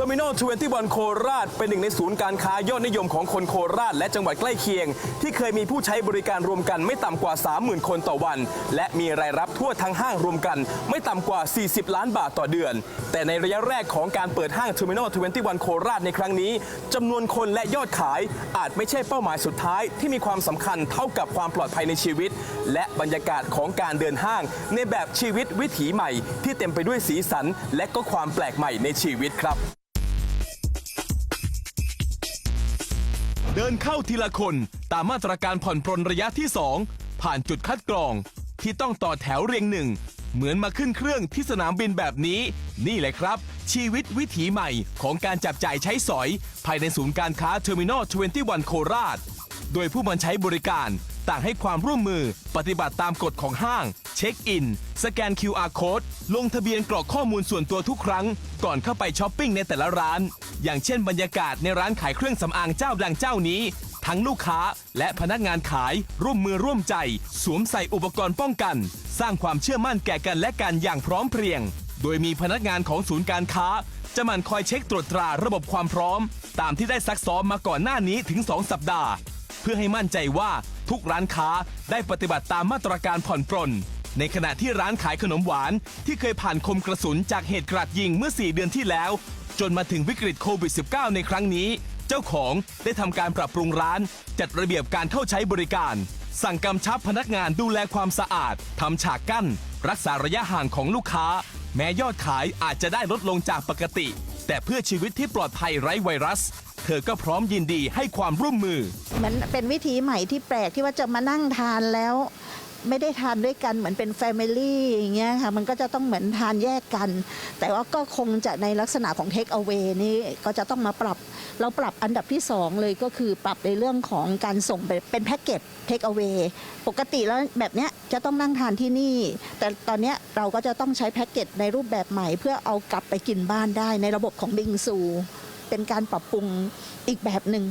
Terminal 21 โคราช เป็นหนึ่งในศูนย์การค้ายอดนิยมของคนโคราช และจังหวัดใกล้เคียง ที่เคยมีผู้ใช้บริการรวมกันไม่ต่ำกว่า 30,000 คนต่อวัน และมีรายรับทั่วทั้งห้างรวมกัน ไม่ต่ำกว่า 40 ล้านบาทต่อเดือน แต่ในระยะแรกของการเปิดห้าง Terminal 21 โคราชในครั้งนี้จำนวนคนและยอดขายอาจไม่ใช่เป้าหมายสุดท้าย ที่มีความสำคัญเท่ากับความปลอดภัยในชีวิต และบรรยากาศของการเดินห้าง ในแบบชีวิตวิถีใหม่ ที่เต็มไปด้วยสีสันและก็ความแปลกใหม่ในชีวิตครับ เดินเข้าทีละคนตามมาตรการผ่อนปรนระยะที่ 2 ผ่านจุดคัดกรอง ที่ต้องต่อแถวเรียงหนึ่ง เหมือนมาขึ้นเครื่องที่สนามบินแบบนี้ นี่แหละครับ ชีวิตวิถีใหม่ของการจับจ่ายใช้สอย ภายในศูนย์การค้าเทอร์มินอล21 โคราช โดยผู้มาใช้บริการต่างให้ความร่วมมือปฏิบัติตามกฎของห้าง เช็คอิน สแกน QR code ลงทะเบียนกรอกข้อมูลส่วนตัวทุกครั้ง ก่อนเข้าไปช้อปปิ้งในแต่ละร้าน อย่างเช่นบรรยากาศในร้านขายเครื่องสำอางเจ้าดังเจ้านี้ ทั้งลูกค้าและพนักงานขายร่วมมือร่วมใจ สวมใส่อุปกรณ์ป้องกัน สร้างความเชื่อมั่นแก่กันและกันอย่างพร้อมเพรียง โดยมีพนักงานของศูนย์การค้า จะหมั่นคอยเช็คตรวจตราระบบความพร้อม ตามที่ได้ซักซ้อมมาก่อนหน้านี้ถึง 2 สัปดาห์ เพื่อให้มั่นใจว่าทุกร้านค้าได้ปฏิบัติตามมาตรการผ่อนปรน ในขณะที่ร้านขายขนมหวานที่เคยผ่านคมกระสุนจากเหตุกราดยิงเมื่อ 4 เดือนที่แล้ว จนมาถึงวิกฤตโควิด -19 ในครั้งนี้ เจ้าของได้ทำการปรับปรุงร้าน จัดระเบียบการเข้าใช้บริการ สั่งกำชับพนักงานดูแลความสะอาดทำฉากกั้น รักษาระยะห่างของลูกค้า แม้ยอดขายอาจจะได้ลดลงจากปกติ แต่เพื่อชีวิตที่ปลอดภัยไร้ไวรัสเธอก็พร้อมยินดีให้ความร่วมมือเหมือนเป็นวิธีใหม่ที่แปลกที่ว่าจะมานั่งทานแล้ว ไม่ได้ทานด้วยกันเหมือนเป็นแฟมิลี่อย่างเงี้ยค่ะมันก็จะต้องเหมือนทานแยกกัน แต่ว่าก็คงจะในลักษณะของเทคเอา a y นี่ก็จะต้องมาปรับ เราปรับอันดับที่ 2 เลยก็คือปรับในเรื่องของการส่งเป็นแพ็กเกจเทคเอา a y ปกติแล้วแบบเนี้ยจะต้องนั่งทานที่นี่ แต่ตอนเนี้ยเราก็จะต้องใช้แพ็กเกจในรูปแบบใหม่ เพื่อเอากลับไปกินบ้านได้ในระบบของบิงซู เป็นการปรับปรุงอีกแบบหนึ่ง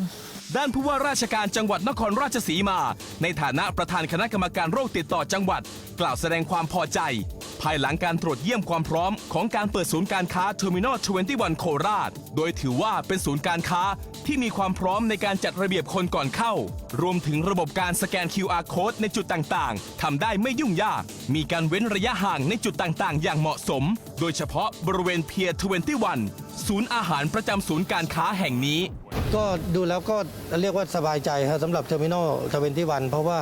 ด้านผู้ว่าราชการจังหวัดนครราชสีมา ในฐานะประธานคณะกรรมการโรคติดต่อจังหวัด กล่าวแสดงความพอใจ ภายหลังการตรวจเยี่ยมความพร้อมของการเปิดศูนย์การค้า Terminal 21 โคราช โดยถือว่าเป็นศูนย์การค้าที่มีความพร้อมในการจัดระเบียบคนก่อนเข้า รวมถึงระบบการสแกน QR code ในจุดต่างๆ ทำได้ไม่ยุ่งยาก มีการเว้นระยะห่างในจุดต่างๆ อย่างเหมาะสม โดยเฉพาะบริเวณเพียร์21 ศูนย์อาหารประจำศูนย์การค้าแห่งนี้ ก็ดูแล้วก็เรียกว่าสบายใจครับสำหรับเทอร์มินอลทเวนตี้วันเพราะว่า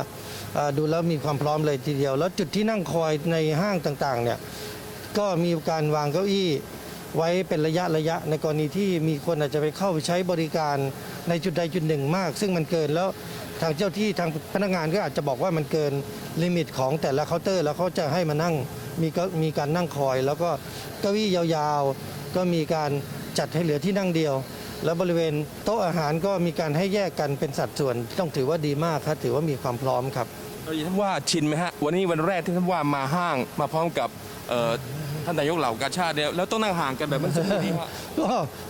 ดูแล้วมีความพร้อมเลยทีเดียว แล้วจุดที่นั่งคอยในห้างต่างๆเนี่ยก็มีการวางเก้าอี้ไว้เป็นระยะระยะในกรณีที่มีคนอาจจะไปเข้าไปใช้บริการในจุดใดจุดหนึ่งมาก ซึ่งมันเกินแล้วทางเจ้าที่ทางพนักงานก็อาจจะบอกว่ามันเกินลิมิตของแต่ละเคาน์เตอร์ แล้วเขาจะให้มานั่งมีก็มีการนั่งคอย แล้วก็เก้าอี้ยาวๆ ก็มีการจัดให้เหลือที่นั่งเดียว แล้วบริเวณโต๊ะอาหารก็มีการให้แยกกันเป็นสัดส่วน ต้องถือว่าดีมากครับถือว่ามีความพร้อมครับเราท่านว่าชินไหมฮะวันนี้วันแรกที่ท่านว่ามาห้างมาพร้อมกับเอ่อท่านนายกเหล่ากาชาติเนี่ยแล้วต้องนั่งห่างกันแบบเมื่อสักครู่นี้ฮะก็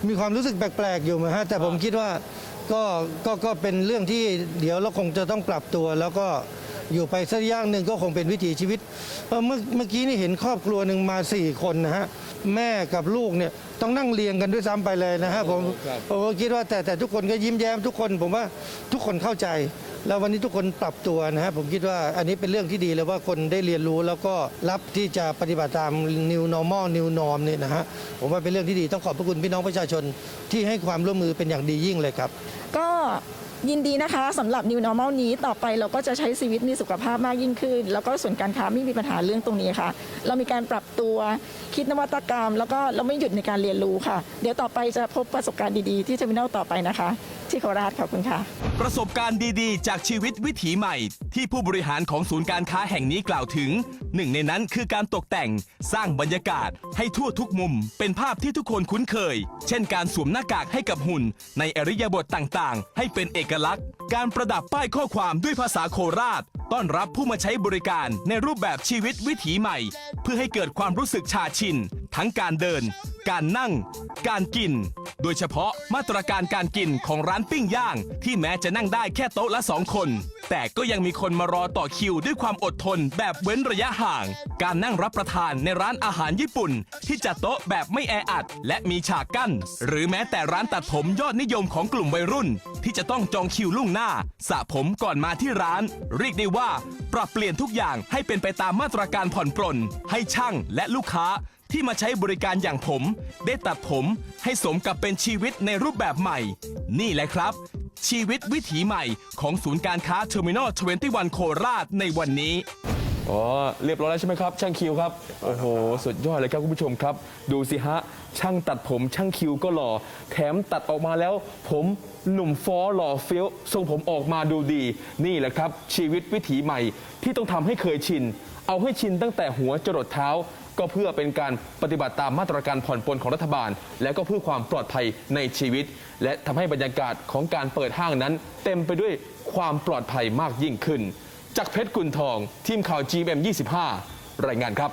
มีความรู้สึกแปลกๆอยู่นะฮะแต่ผมคิดว่าก็ก็ก็เป็นเรื่องที่เดี๋ยวเราคงจะต้องปรับตัวแล้วก็อยู่ไปสักระยะหนึ่งก็คงเป็นวิถีชีวิตเอ่อเมื่อเมื่อกี้นี่เห็นครอบครัวหนึ่งมาสี่คนนะฮะ แม่กับลูกเนี่ยต้องนั่งเรียงกันด้วยซ้ำไปเลยนะฮะผมครับผมก็คิดว่าแต่แต่ทุกคนก็ยิ้มแย้มทุกคน ผมว่าทุกคนเข้าใจ แล้ววันนี้ทุกคนปรับตัวนะฮะผมคิดว่าอันนี้เป็นเรื่องที่ดีเลยว่าคนได้เรียนรู้แล้วก็รับที่จะปฏิบัติตาม new normal new norm เนี่ยนะฮะผมว่าเป็นเรื่องที่ดีต้องขอบพระคุณพี่น้องประชาชนที่ให้ความร่วมมือเป็นอย่างดียิ่งเลยครับ ก็ยินดีนะคะสำหรับ New Normal นี้ต่อไปเราก็จะใช้ชีวิตมีสุขภาพมากยิ่งขึ้น แล้วก็ส่วนการค้าไม่มีปัญหาเรื่องตรงนี้ค่ะ เรามีการปรับตัวคิดนวัตกรรม แล้วก็เราไม่หยุดในการเรียนรู้ค่ะ เดี๋ยวต่อไปจะพบประสบการณ์ดีๆ ที่เทอร์มินอลต่อไปนะคะ ที่โคราชขอบคุณค่ะ ประสบการณ์ดีๆจากชีวิตวิถีใหม่ ที่ผู้บริหารของศูนย์การค้าแห่งนี้กล่าวถึง หนึ่งในนั้นคือการตกแต่งสร้างบรรยากาศให้ทั่วทุกมุม เป็นภาพที่ทุกคนคุ้นเคย เช่นการสวมหน้ากากให้กับหุ่น ในอริยบทต่างๆ ให้เป็นเอกลักษณ์ การประดับป้ายข้อความด้วยภาษาโคราช ต้อนรับผู้มาใช้บริการในรูปแบบชีวิตวิถีใหม่ เพื่อให้เกิดความรู้สึกชาชิน ทั้งการเดิน การนั่ง การกิน โดยเฉพาะมาตรการการกินของร้านปิ้งย่าง ที่แม้จะนั่งได้แค่โต๊ะละสองคน แต่ก็ยังมีคนมารอต่อคิวด้วยความอดทนแบบเว้นระยะห่าง การนั่งรับประทานในร้านอาหารญี่ปุ่น ที่จัดโต๊ะแบบไม่แออัด และมีฉากกั้น หรือแม้แต่ร้านตัดผมยอดนิยมของกลุ่มวัยรุ่น ที่จะต้องจองคิวล่วงหน้าสระผมก่อนมาที่ร้าน เรียกได้ว่า ปรับเปลี่ยนทุกอย่างให้เป็นไปตามมาตรการผ่อนปลนให้ช่างและลูกค้า ที่มาใช้บริการอย่างผม ได้ตัดผมให้สมกับเป็นชีวิตในรูปแบบใหม่ นี่แหละครับ ชีวิตวิถีใหม่ของศูนย์การค้าเทอร์มินอล21 โคราชในวันนี้ อ๋อ เรียบร้อยแล้วใช่ไหมครับ ช่างคิวครับ โอ้โห สุดยอดเลยครับคุณผู้ชมครับ ดูสิฮะ ช่างตัดผมช่างคิวก็หล่อ แถมตัดออกมาแล้ว ผมหนุ่มฟอหล่อเฟี้ยวทรงผมออกมาดูดี นี่แหละครับ ชีวิตวิถีใหม่ที่ต้องทำให้เคยชิน เอาให้ชินตั้งแต่หัวจรดเท้า ก็เพื่อเป็นการปฏิบัติตามมาตรการผ่อนปลนของรัฐบาล และก็เพื่อความปลอดภัยในชีวิต และทำให้บรรยากาศของการเปิดห้างนั้น เต็มไปด้วยความปลอดภัยมากยิ่งขึ้น จากเพชรกุลทอง ทีมข่าว GM25 รายงานครับ